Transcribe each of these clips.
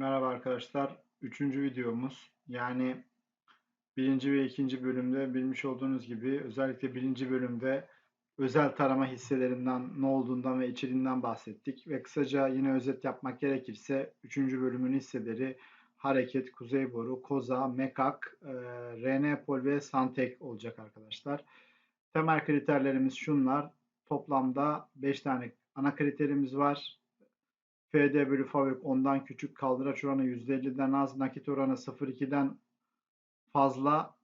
Merhaba arkadaşlar. Üçüncü videomuz. Yani birinci ve ikinci bölümde bilmiş olduğunuz gibi özellikle birinci bölümde özel tarama hisselerinden ne olduğundan ve içeriğinden bahsettik. Ve kısaca yine özet yapmak gerekirse üçüncü bölümün hisseleri Hareket, Kuzey Boru, Koza, Mekak, e, Renepol ve Santek olacak arkadaşlar. Temel kriterlerimiz şunlar. Toplamda 5 tane ana kriterimiz var. FD bölü FAVÖK ondan küçük, kaldıraç oranı %50'den az, nakit oranı 0.2'den fazla,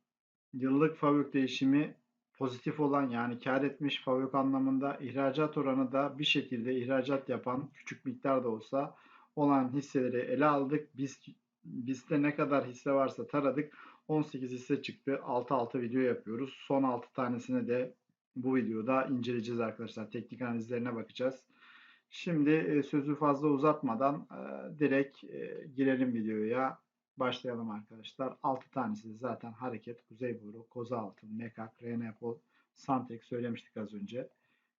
yıllık FAVÖK değişimi pozitif olan yani kar etmiş FAVÖK anlamında ihracat oranı da bir şekilde ihracat yapan küçük miktar da olsa olan hisseleri ele aldık. Biz bizde ne kadar hisse varsa taradık. 18 hisse çıktı. 6-6 video yapıyoruz. Son 6 tanesini de bu videoda inceleyeceğiz arkadaşlar. Teknik analizlerine bakacağız. Şimdi e, sözü fazla uzatmadan e, direkt e, girelim videoya. Başlayalım arkadaşlar. 6 tanesi zaten hareket, Kuzeyboru, Kozaltı, Mekak, Renepol, Santek söylemiştik az önce.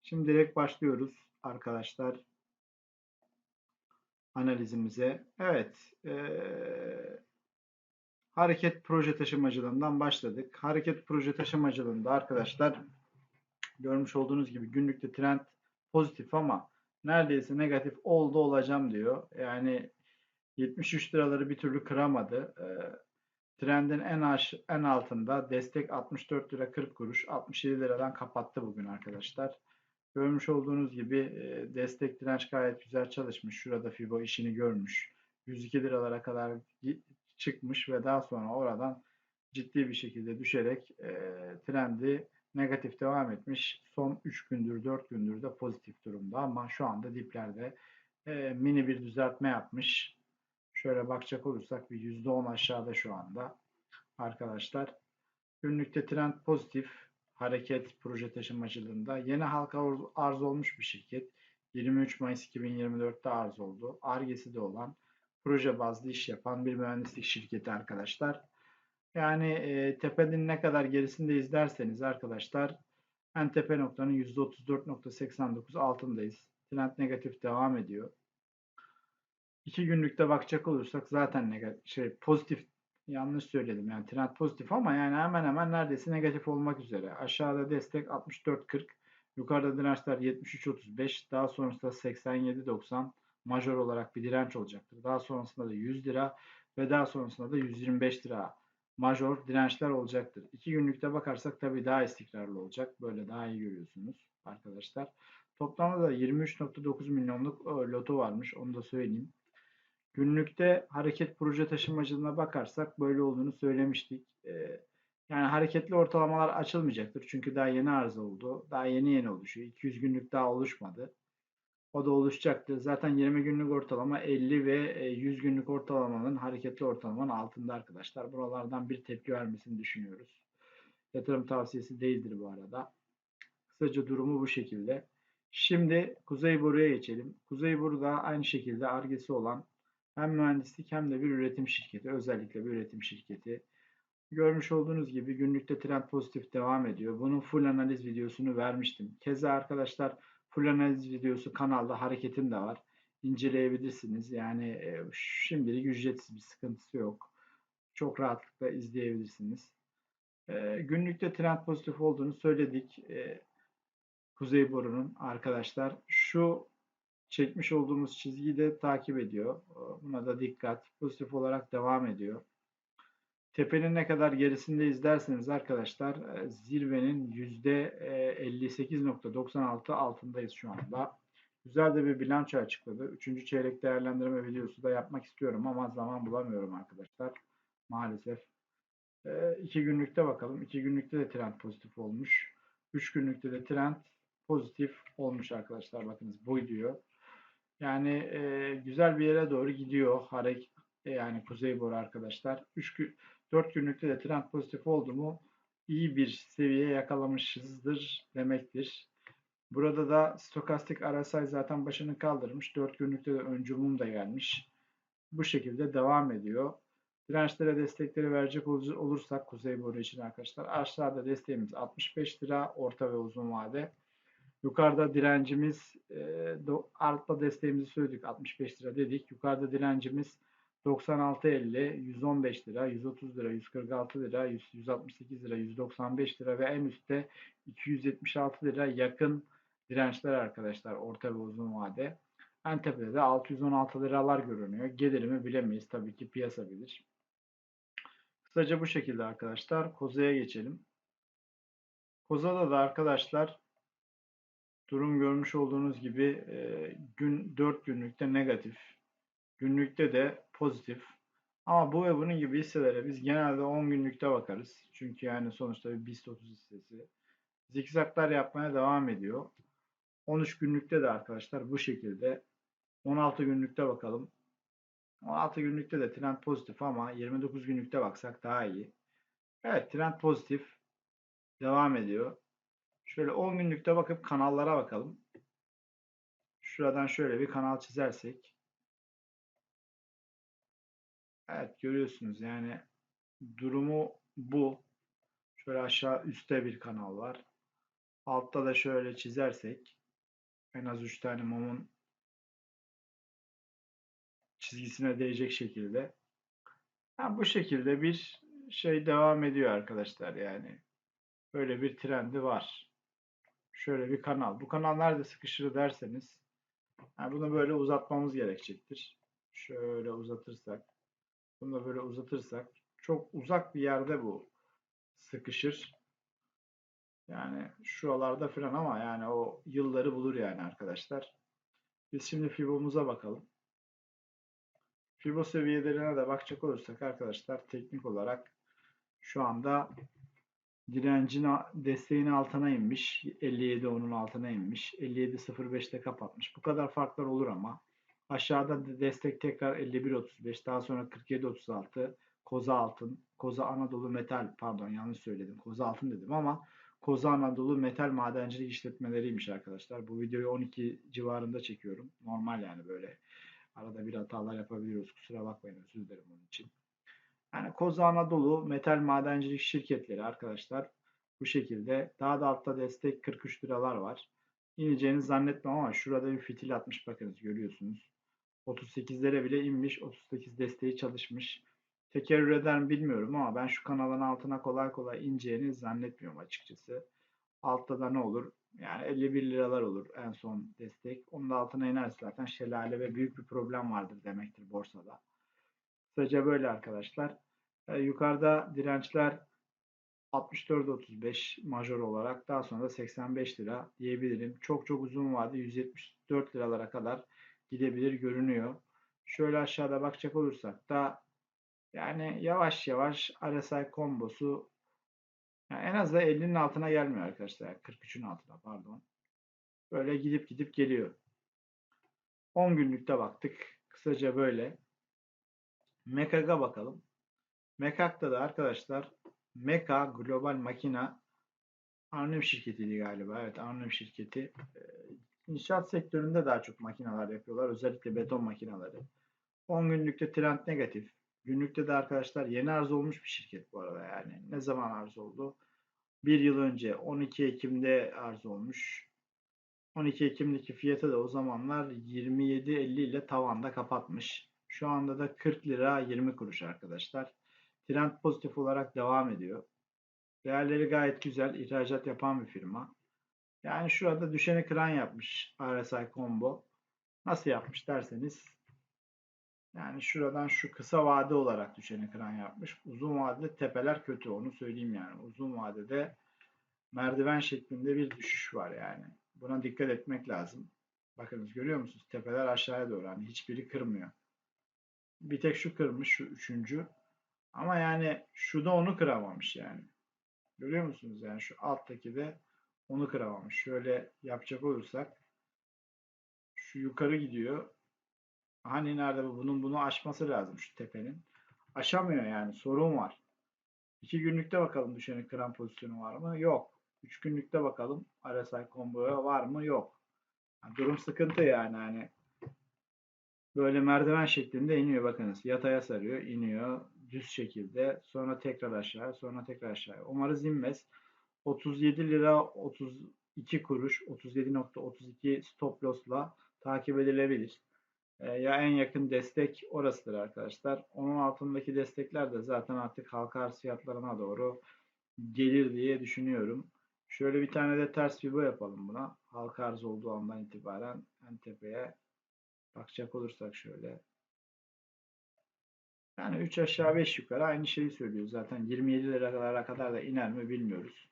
Şimdi direkt başlıyoruz arkadaşlar analizimize. Evet, e, hareket proje taşımacılığından başladık. Hareket proje taşımacılığında arkadaşlar görmüş olduğunuz gibi günlükte trend pozitif ama neredeyse negatif oldu olacağım diyor. Yani 73 liraları bir türlü kıramadı. E, trendin en aş en altında destek 64 lira 40 kuruş 67 liradan kapattı bugün arkadaşlar. Görmüş olduğunuz gibi e, destek direnç gayet güzel çalışmış. Şurada Fibo işini görmüş. 102 liralara kadar çıkmış ve daha sonra oradan ciddi bir şekilde düşerek e, trendi negatif devam etmiş. Son 3 gündür 4 gündür de pozitif durumda ama şu anda diplerde e, mini bir düzeltme yapmış. Şöyle bakacak olursak bir %10 aşağıda şu anda arkadaşlar. Günlükte trend pozitif hareket proje taşımacılığında yeni halka arz olmuş bir şirket. 23 Mayıs 2024'te arz oldu. Argesi de olan proje bazlı iş yapan bir mühendislik şirketi arkadaşlar. Yani e, tepenin ne kadar gerisinde izlerseniz arkadaşlar en tepe noktanın %34.89 altındayız. Trend negatif devam ediyor. İki günlükte bakacak olursak zaten negatif, şey pozitif yanlış söyledim yani trend pozitif ama yani hemen hemen neredeyse negatif olmak üzere. Aşağıda destek 64.40, yukarıda dirençler 73.35, daha sonrasında 87.90 majör olarak bir direnç olacaktır. Daha sonrasında da 100 lira ve daha sonrasında da 125 lira major dirençler olacaktır. İki günlükte bakarsak tabii daha istikrarlı olacak. Böyle daha iyi görüyorsunuz arkadaşlar. Toplamda da 23.9 milyonluk e, loto varmış. Onu da söyleyeyim. Günlükte hareket proje taşımacılığına bakarsak böyle olduğunu söylemiştik. E, yani hareketli ortalamalar açılmayacaktır. Çünkü daha yeni arıza oldu. Daha yeni yeni oluşuyor. 200 günlük daha oluşmadı. O da oluşacaktır. Zaten 20 günlük ortalama 50 ve 100 e, günlük ortalamanın hareketli ortalamanın altında arkadaşlar. Buralardan bir tepki vermesini düşünüyoruz. Yatırım tavsiyesi değildir bu arada. Kısaca durumu bu şekilde. Şimdi Kuzey Boru'ya geçelim. Kuzey Boru da aynı şekilde argesi olan hem mühendislik hem de bir üretim şirketi. Özellikle bir üretim şirketi. Görmüş olduğunuz gibi günlükte trend pozitif devam ediyor. Bunun full analiz videosunu vermiştim. Keza arkadaşlar full analiz videosu kanalda hareketim de var. İnceleyebilirsiniz. Yani e, şimdilik ücretsiz bir sıkıntısı yok. Çok rahatlıkla izleyebilirsiniz. E, günlükte trend pozitif olduğunu söyledik. E, Kuzey Boru'nun arkadaşlar. Şu çekmiş olduğumuz çizgiyi de takip ediyor. Buna da dikkat. Pozitif olarak devam ediyor. Tepenin ne kadar gerisinde izlerseniz arkadaşlar e, zirvenin %58.96 altındayız şu anda. Güzel de bir bilanço açıkladı. Üçüncü çeyrek değerlendirme videosu da yapmak istiyorum ama zaman bulamıyorum arkadaşlar. Maalesef. E, iki günlükte bakalım. İki günlükte de trend pozitif olmuş. Üç günlükte de trend pozitif olmuş arkadaşlar. Bakınız bu diyor. Yani e, güzel bir yere doğru gidiyor. Hareket yani Kuzey Boru arkadaşlar. 3 gün 4 günlükte de trend pozitif oldu mu iyi bir seviye yakalamışızdır demektir. Burada da stokastik RSI zaten başını kaldırmış. 4 günlükte de öncü mum da gelmiş. Bu şekilde devam ediyor. Dirençlere destekleri verecek olursak Kuzey Boru için arkadaşlar aşağıda desteğimiz 65 lira orta ve uzun vade. Yukarıda direncimiz e, altta desteğimizi söyledik 65 lira dedik. Yukarıda direncimiz 96.50, 115 lira, 130 lira, 146 lira, 100 168 lira, 195 lira ve en üstte 276 lira yakın dirençler arkadaşlar orta ve uzun vade. En tepede de 616 liralar görünüyor. Gelirimi bilemeyiz. Tabii ki piyasa bilir. Kısaca bu şekilde arkadaşlar. Koza'ya geçelim. Koza'da da arkadaşlar durum görmüş olduğunuz gibi gün 4 günlükte negatif. Günlükte de pozitif. Ama bu ve bunun gibi hisselere biz genelde 10 günlükte bakarız. Çünkü yani sonuçta bir BIST 30 hissesi. Zikzaklar yapmaya devam ediyor. 13 günlükte de arkadaşlar bu şekilde. 16 günlükte bakalım. 16 günlükte de trend pozitif ama 29 günlükte baksak daha iyi. Evet trend pozitif. Devam ediyor. Şöyle 10 günlükte bakıp kanallara bakalım. Şuradan şöyle bir kanal çizersek. Evet görüyorsunuz yani durumu bu. Şöyle aşağı üstte bir kanal var. Altta da şöyle çizersek en az 3 tane mumun çizgisine değecek şekilde. Yani bu şekilde bir şey devam ediyor arkadaşlar yani. Böyle bir trendi var. Şöyle bir kanal. Bu kanal nerede sıkışır derseniz yani bunu böyle uzatmamız gerekecektir. Şöyle uzatırsak bunu da böyle uzatırsak çok uzak bir yerde bu sıkışır. Yani şuralarda falan ama yani o yılları bulur yani arkadaşlar. Biz şimdi Fibo'muza bakalım. Fibo seviyelerine de bakacak olursak arkadaşlar teknik olarak şu anda direncin desteğin altına inmiş. 57 onun altına inmiş. 57.05'te kapatmış. Bu kadar farklar olur ama aşağıda destek tekrar 51.35 daha sonra 47.36 Koza Altın, Koza Anadolu Metal pardon yanlış söyledim. Koza Altın dedim ama Koza Anadolu Metal Madencilik işletmeleriymiş arkadaşlar. Bu videoyu 12 civarında çekiyorum. Normal yani böyle arada bir hatalar yapabiliyoruz. Kusura bakmayın özür dilerim onun için. Yani Koza Anadolu Metal Madencilik Şirketleri arkadaşlar bu şekilde. Daha da altta destek 43 liralar var. İneceğini zannetmem ama şurada bir fitil atmış bakınız görüyorsunuz. 38'lere bile inmiş. 38 desteği çalışmış. Tekerrür eder mi bilmiyorum ama ben şu kanalın altına kolay kolay ineceğini zannetmiyorum açıkçası. Altta da ne olur? Yani 51 liralar olur en son destek. Onun da altına inerse zaten şelale ve büyük bir problem vardır demektir borsada. Kısaca böyle arkadaşlar. Ee, yukarıda dirençler 64.35 majör olarak daha sonra da 85 lira diyebilirim. Çok çok uzun vade 174 liralara kadar gidebilir görünüyor. Şöyle aşağıda bakacak olursak da yani yavaş yavaş RSI kombosu yani en az da 50'nin altına gelmiyor arkadaşlar. 43'ün altına pardon. Böyle gidip gidip geliyor. 10 günlükte baktık. Kısaca böyle. Mekag'a bakalım. Mekag'da da arkadaşlar Meka Global Makina anonim şirketiydi galiba. Evet anonim şirketi. İnşaat sektöründe daha çok makineler yapıyorlar. Özellikle beton makineleri. 10 günlükte trend negatif. Günlükte de arkadaşlar yeni arz olmuş bir şirket bu arada yani. Ne zaman arz oldu? Bir yıl önce 12 Ekim'de arz olmuş. 12 Ekim'deki fiyatı da o zamanlar 27.50 ile tavanda kapatmış. Şu anda da 40 lira 20 kuruş arkadaşlar. Trend pozitif olarak devam ediyor. Değerleri gayet güzel. İhracat yapan bir firma. Yani şurada düşeni kıran yapmış RSI combo. Nasıl yapmış derseniz yani şuradan şu kısa vade olarak düşeni kıran yapmış. Uzun vadede tepeler kötü onu söyleyeyim yani. Uzun vadede merdiven şeklinde bir düşüş var yani. Buna dikkat etmek lazım. Bakınız görüyor musunuz? Tepeler aşağıya doğru. Hani hiçbiri kırmıyor. Bir tek şu kırmış şu üçüncü. Ama yani şu da onu kıramamış yani. Görüyor musunuz? Yani şu alttaki de onu kıramamış. Şöyle yapacak olursak şu yukarı gidiyor. Hani nerede bu? Bunun bunu aşması lazım şu tepenin. Aşamıyor yani. Sorun var. İki günlükte bakalım düşeni kıran pozisyonu var mı? Yok. Üç günlükte bakalım RSI komboya var mı? Yok. Yani durum sıkıntı yani. Hani böyle merdiven şeklinde iniyor bakınız. Yataya sarıyor, iniyor düz şekilde. Sonra tekrar aşağı, sonra tekrar aşağı. Umarız inmez. 37 lira 32 kuruş, 37.32 stop loss'la takip edilebilir. E, ya en yakın destek orasıdır arkadaşlar. Onun altındaki destekler de zaten artık halka arz fiyatlarına doğru gelir diye düşünüyorum. Şöyle bir tane de ters fibo yapalım buna. Halka arz olduğu andan itibaren en tepeye bakacak olursak şöyle. Yani 3 aşağı 5 yukarı aynı şeyi söylüyor zaten. 27 liralara kadar da iner mi bilmiyoruz.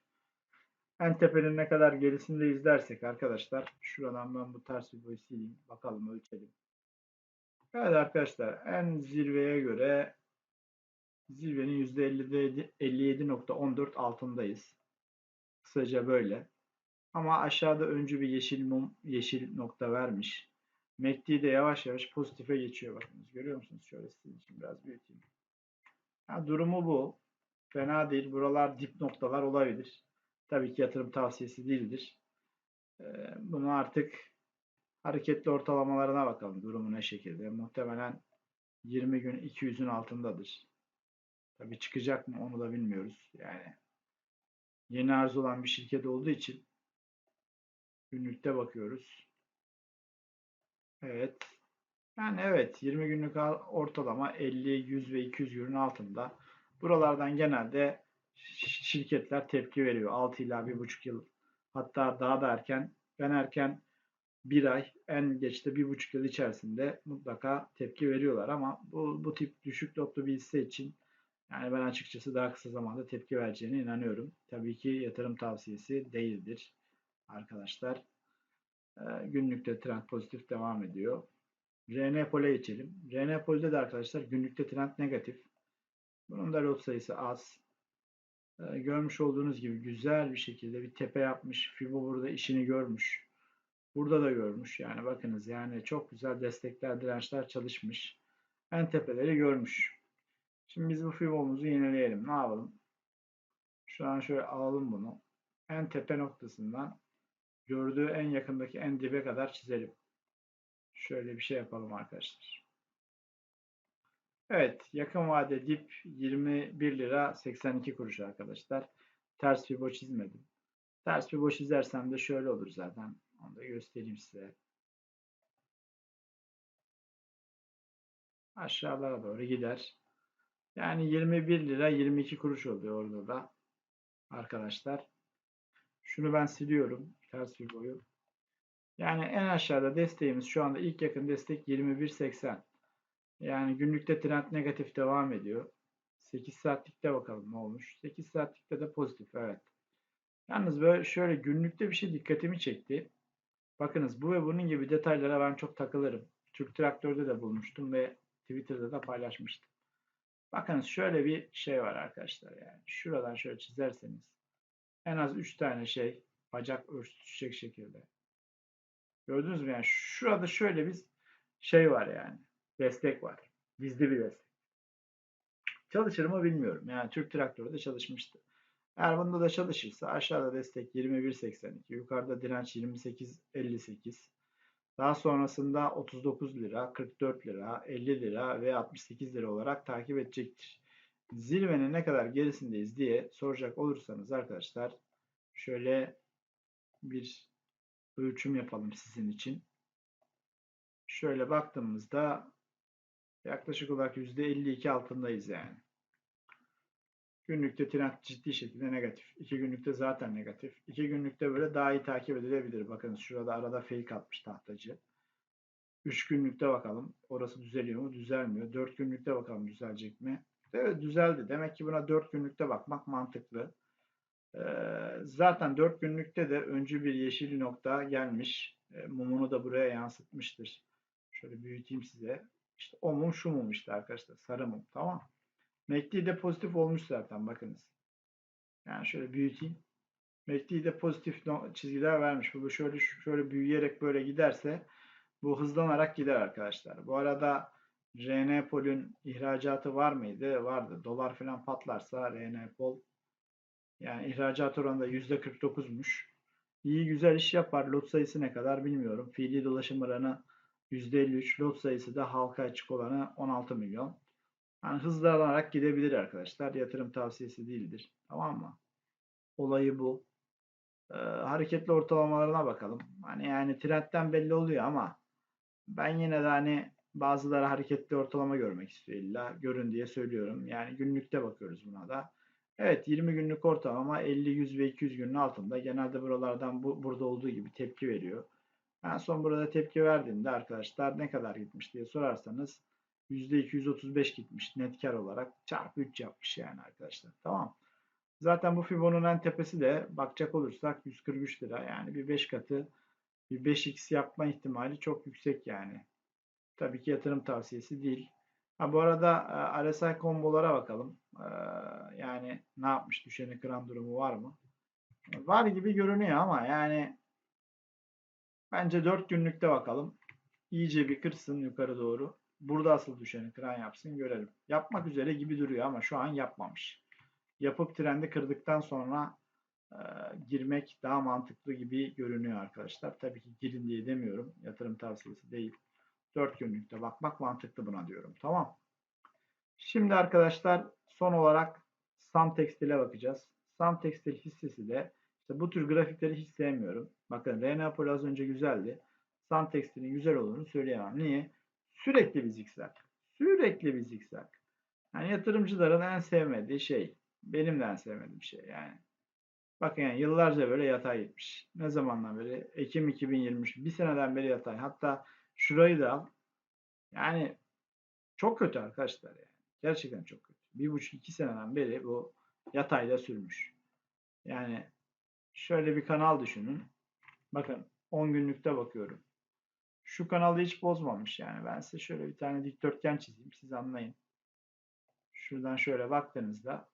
En tepenin ne kadar gerisinde izlersek arkadaşlar şuradan ben bu ters fiboyu sileyim. Bakalım ölçelim. Evet arkadaşlar en zirveye göre zirvenin %57.14 altındayız. Kısaca böyle. Ama aşağıda öncü bir yeşil mum, yeşil nokta vermiş. MACD de yavaş yavaş pozitife geçiyor bakınız. Görüyor musunuz? Şöyle sizin için biraz büyüteyim. Ha, durumu bu. Fena değil. Buralar dip noktalar olabilir. Tabii ki yatırım tavsiyesi değildir. Ee, bunu artık hareketli ortalamalarına bakalım. Durumu ne şekilde. Muhtemelen 20 gün 200'ün altındadır. Tabii çıkacak mı onu da bilmiyoruz. Yani yeni arz olan bir şirket olduğu için günlükte bakıyoruz. Evet. Yani evet 20 günlük ortalama 50, 100 ve 200 günün altında. Buralardan genelde şirketler tepki veriyor. 6 ila 1,5 yıl hatta daha da erken. Ben erken bir ay en geç de bir buçuk yıl içerisinde mutlaka tepki veriyorlar ama bu, bu tip düşük lotlu bir hisse için yani ben açıkçası daha kısa zamanda tepki vereceğine inanıyorum. Tabii ki yatırım tavsiyesi değildir arkadaşlar. Ee, günlükte trend pozitif devam ediyor. RN Pol'e geçelim. RN Pol'de de arkadaşlar günlükte trend negatif. Bunun da lot sayısı az. Ee, görmüş olduğunuz gibi güzel bir şekilde bir tepe yapmış. Fibo burada işini görmüş. Burada da görmüş. Yani bakınız yani çok güzel destekler, dirençler çalışmış. En tepeleri görmüş. Şimdi biz bu Fibo'muzu yenileyelim. Ne yapalım? Şu an şöyle alalım bunu. En tepe noktasından gördüğü en yakındaki en dibe kadar çizelim. Şöyle bir şey yapalım arkadaşlar. Evet, yakın vade dip 21 lira 82 kuruş arkadaşlar. Ters fibo çizmedim. Ters fibo çizersem de şöyle olur zaten. Onu da göstereyim size. Aşağılara doğru gider. Yani 21 lira 22 kuruş oluyor orada da. Arkadaşlar. Şunu ben siliyorum. Ters bir boyu. Yani en aşağıda desteğimiz şu anda ilk yakın destek 21.80. Yani günlükte trend negatif devam ediyor. 8 saatlikte bakalım ne olmuş. 8 saatlikte de pozitif evet. Yalnız böyle şöyle günlükte bir şey dikkatimi çekti. Bakınız bu ve bunun gibi detaylara ben çok takılırım. Türk Traktör'de de bulmuştum ve Twitter'da da paylaşmıştım. Bakınız şöyle bir şey var arkadaşlar yani. Şuradan şöyle çizerseniz en az 3 tane şey bacak örtüşecek şekilde. Gördünüz mü yani şurada şöyle bir şey var yani. Destek var. Gizli bir destek. Çalışır mı bilmiyorum. Yani Türk Traktör'de çalışmıştı. Eğer bunda da çalışırsa aşağıda destek 21.82, yukarıda direnç 28.58. Daha sonrasında 39 lira, 44 lira, 50 lira ve 68 lira olarak takip edecektir. Zirvenin ne kadar gerisindeyiz diye soracak olursanız arkadaşlar şöyle bir ölçüm yapalım sizin için. Şöyle baktığımızda yaklaşık olarak %52 altındayız yani. Günlükte trend ciddi şekilde negatif. 2 günlükte zaten negatif. 2 günlükte böyle daha iyi takip edilebilir. Bakın şurada arada fake atmış tahtacı. 3 günlükte bakalım. Orası düzeliyor mu? Düzelmiyor. 4 günlükte bakalım düzelecek mi? Evet düzeldi. Demek ki buna 4 günlükte bakmak mantıklı. Ee, zaten 4 günlükte de öncü bir yeşil nokta gelmiş. Ee, mumunu da buraya yansıtmıştır. Şöyle büyüteyim size. İşte o mum şu mum işte arkadaşlar. Sarı mum. Tamam. MACD de pozitif olmuş zaten bakınız. Yani şöyle büyüteyim. MACD de pozitif çizgiler vermiş. Bu şöyle şöyle büyüyerek böyle giderse bu hızlanarak gider arkadaşlar. Bu arada RN Pol'ün ihracatı var mıydı? Vardı. Dolar falan patlarsa RN Pol yani ihracat oranında %49'muş. İyi güzel iş yapar. Lot sayısı ne kadar bilmiyorum. Fiili dolaşım oranı %53. Lot sayısı da halka açık olanı 16 milyon. Yani hızlanarak gidebilir arkadaşlar. Yatırım tavsiyesi değildir. Tamam mı? Olayı bu. Ee, hareketli ortalamalarına bakalım. Hani yani trendten belli oluyor ama ben yine de hani Bazıları hareketli ortalama görmek istiyor illa. Görün diye söylüyorum. Yani günlükte bakıyoruz buna da. Evet 20 günlük ortalama 50, 100 ve 200 günün altında. Genelde buralardan bu, burada olduğu gibi tepki veriyor. En son burada tepki verdiğinde arkadaşlar ne kadar gitmiş diye sorarsanız %235 gitmiş net kar olarak çarpı 3 yapmış yani arkadaşlar. Tamam. Zaten bu Fibo'nun en tepesi de bakacak olursak 143 lira. Yani bir 5 katı bir 5x yapma ihtimali çok yüksek yani. Tabii ki yatırım tavsiyesi değil. Ha, bu arada e, RSI kombolara bakalım. E, yani ne yapmış? Düşeni kıran durumu var mı? Var gibi görünüyor ama yani bence 4 günlükte bakalım. İyice bir kırsın yukarı doğru. Burada asıl düşeni kıran yapsın görelim. Yapmak üzere gibi duruyor ama şu an yapmamış. Yapıp trendi kırdıktan sonra e, girmek daha mantıklı gibi görünüyor arkadaşlar. Tabii ki girin diye demiyorum. Yatırım tavsiyesi değil. 4 günlükte bakmak mantıklı buna diyorum. Tamam. Şimdi arkadaşlar son olarak Sun Textil'e bakacağız. Sun Textil hissesi de işte bu tür grafikleri hiç sevmiyorum. Bakın Renapol az önce güzeldi. Sun Textil'in güzel olduğunu söyleyemem. Niye? Sürekli bir zikzak. Sürekli bir zikzak. Yani yatırımcıların en sevmediği şey. Benim de en sevmediğim şey yani. Bakın yani yıllarca böyle yatay gitmiş. Ne zamandan beri? Ekim 2023. Bir seneden beri yatay. Hatta şurayı da al. Yani çok kötü arkadaşlar yani. Gerçekten çok kötü. Bir buçuk iki seneden beri bu yatayda sürmüş. Yani şöyle bir kanal düşünün. Bakın 10 günlükte bakıyorum. Şu kanalı hiç bozmamış yani. Ben size şöyle bir tane dikdörtgen çizeyim. Siz anlayın. Şuradan şöyle baktığınızda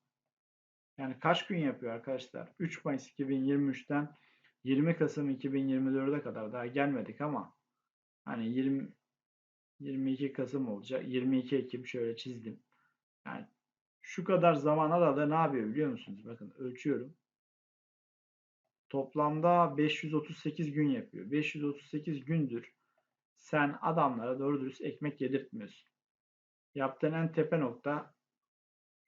yani kaç gün yapıyor arkadaşlar? 3 Mayıs 2023'ten 20 Kasım 2024'e kadar daha gelmedik ama hani 20 22 Kasım olacak. 22 Ekim şöyle çizdim. Yani şu kadar zaman aralığı ne yapıyor biliyor musunuz? Bakın ölçüyorum. Toplamda 538 gün yapıyor. 538 gündür sen adamlara doğru dürüst ekmek yedirtmiyorsun. Yaptığın en tepe nokta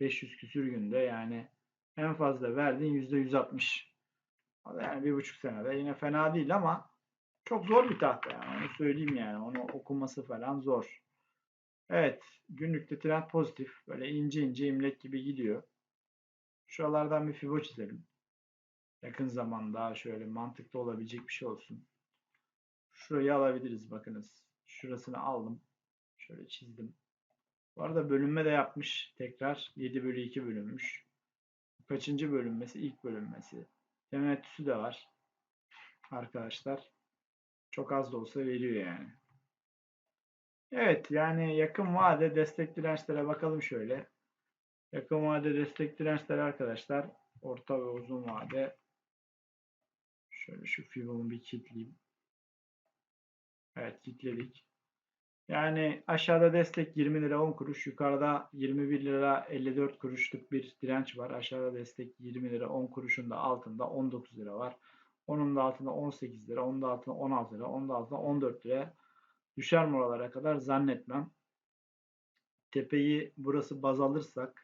500 küsür günde yani en fazla verdiğin %160. Yani bir buçuk senede yine fena değil ama çok zor bir tahta yani onu söyleyeyim yani onu okuması falan zor. Evet günlükte trend pozitif böyle ince ince imlek gibi gidiyor. Şuralardan bir fibo çizelim. Yakın zamanda şöyle mantıklı olabilecek bir şey olsun. Şurayı alabiliriz bakınız. Şurasını aldım. Şöyle çizdim. Bu arada bölünme de yapmış. Tekrar 7 bölü 2 bölünmüş. Kaçıncı bölünmesi? İlk bölünmesi. Temettüsü de var. Arkadaşlar. Çok az da olsa veriyor yani. Evet yani yakın vade destek dirençlere bakalım şöyle. Yakın vade destek dirençleri arkadaşlar. Orta ve uzun vade. Şöyle şu Fibo'mu bir kilitleyeyim. Evet kilitledik. Yani aşağıda destek 20 lira 10 kuruş. Yukarıda 21 lira 54 kuruşluk bir direnç var. Aşağıda destek 20 lira 10 kuruşun da altında 19 lira var. Onun da altında 18 lira. Onun da altında 16 lira. Onun da altında 14 lira. Düşer mi oralara kadar zannetmem. Tepeyi burası baz alırsak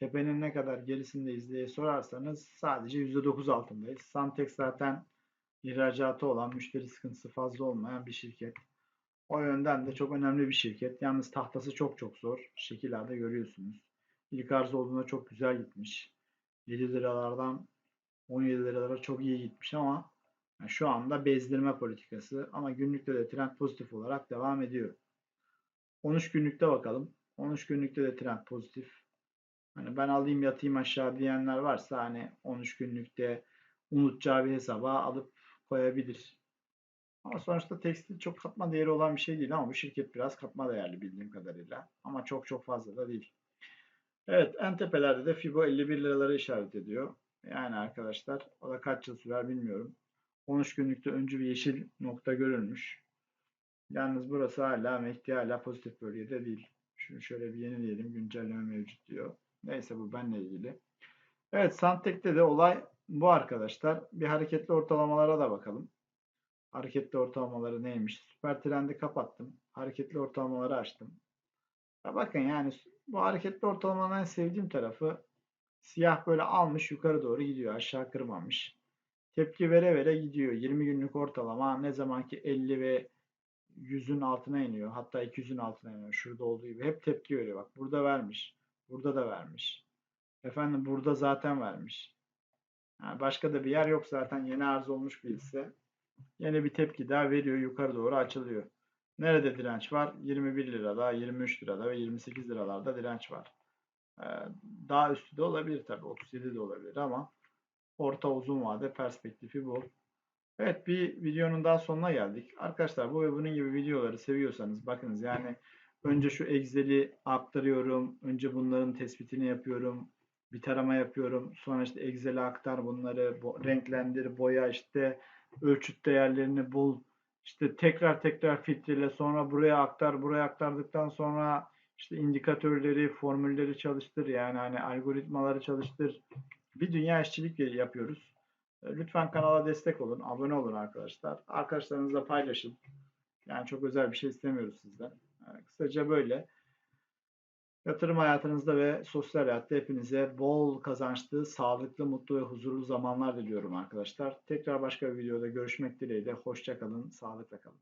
tepenin ne kadar gerisindeyiz diye sorarsanız sadece %9 altındayız. Santex zaten ihracatı olan, müşteri sıkıntısı fazla olmayan bir şirket. O yönden de çok önemli bir şirket. Yalnız tahtası çok çok zor. Şekillerde görüyorsunuz. İlk arz olduğunda çok güzel gitmiş. 7 liralardan 17 liralara çok iyi gitmiş ama yani şu anda bezdirme politikası ama günlükte de trend pozitif olarak devam ediyor. 13 günlükte bakalım. 13 günlükte de trend pozitif. Hani ben alayım yatayım aşağı diyenler varsa hani 13 günlükte unutacağı bir hesaba alıp koyabilir. Ama sonuçta tekstil çok katma değeri olan bir şey değil ama bu şirket biraz katma değerli bildiğim kadarıyla. Ama çok çok fazla da değil. Evet en tepelerde de Fibo 51 liraları işaret ediyor. Yani arkadaşlar o da kaç yıl sürer bilmiyorum. 13 günlükte öncü bir yeşil nokta görülmüş. Yalnız burası hala Mehdi hala pozitif bölgede değil. Şunu şöyle bir yenileyelim. Güncelleme mevcut diyor. Neyse bu benle ilgili. Evet Santek'te de olay bu arkadaşlar. Bir hareketli ortalamalara da bakalım. Hareketli ortalamaları neymiş? Süper trendi kapattım. Hareketli ortalamaları açtım. Ya bakın yani bu hareketli ortalamanın en sevdiğim tarafı siyah böyle almış yukarı doğru gidiyor. Aşağı kırmamış. Tepki vere vere gidiyor. 20 günlük ortalama ne zamanki 50 ve 100'ün altına iniyor. Hatta 200'ün altına iniyor. Şurada olduğu gibi. Hep tepki veriyor. Bak burada vermiş. Burada da vermiş. Efendim burada zaten vermiş. Yani başka da bir yer yok zaten. Yeni arz olmuş bir hisse. Yeni bir tepki daha veriyor. Yukarı doğru açılıyor. Nerede direnç var? 21 lirada, 23 lirada ve 28 liralarda direnç var. Ee, Daha üstü de olabilir tabii. 37 de olabilir ama orta uzun vade perspektifi bu. Evet bir videonun daha sonuna geldik. Arkadaşlar bu ve bunun gibi videoları seviyorsanız bakınız yani önce şu Excel'i aktarıyorum. Önce bunların tespitini yapıyorum. Bir tarama yapıyorum. Sonra işte Excel'e aktar bunları. bo- renklendir, boya işte ölçüt değerlerini bul. İşte tekrar tekrar filtrele sonra buraya aktar. Buraya aktardıktan sonra işte indikatörleri, formülleri çalıştır. Yani hani algoritmaları çalıştır. Bir dünya işçilik yapıyoruz. E, Lütfen kanala destek olun, abone olun arkadaşlar. Arkadaşlarınızla paylaşın. Yani çok özel bir şey istemiyoruz sizden. Kısaca böyle. Yatırım hayatınızda ve sosyal hayatta hepinize bol kazançlı, sağlıklı, mutlu ve huzurlu zamanlar diliyorum arkadaşlar. Tekrar başka bir videoda görüşmek dileğiyle. Hoşça kalın, sağlıkla kalın.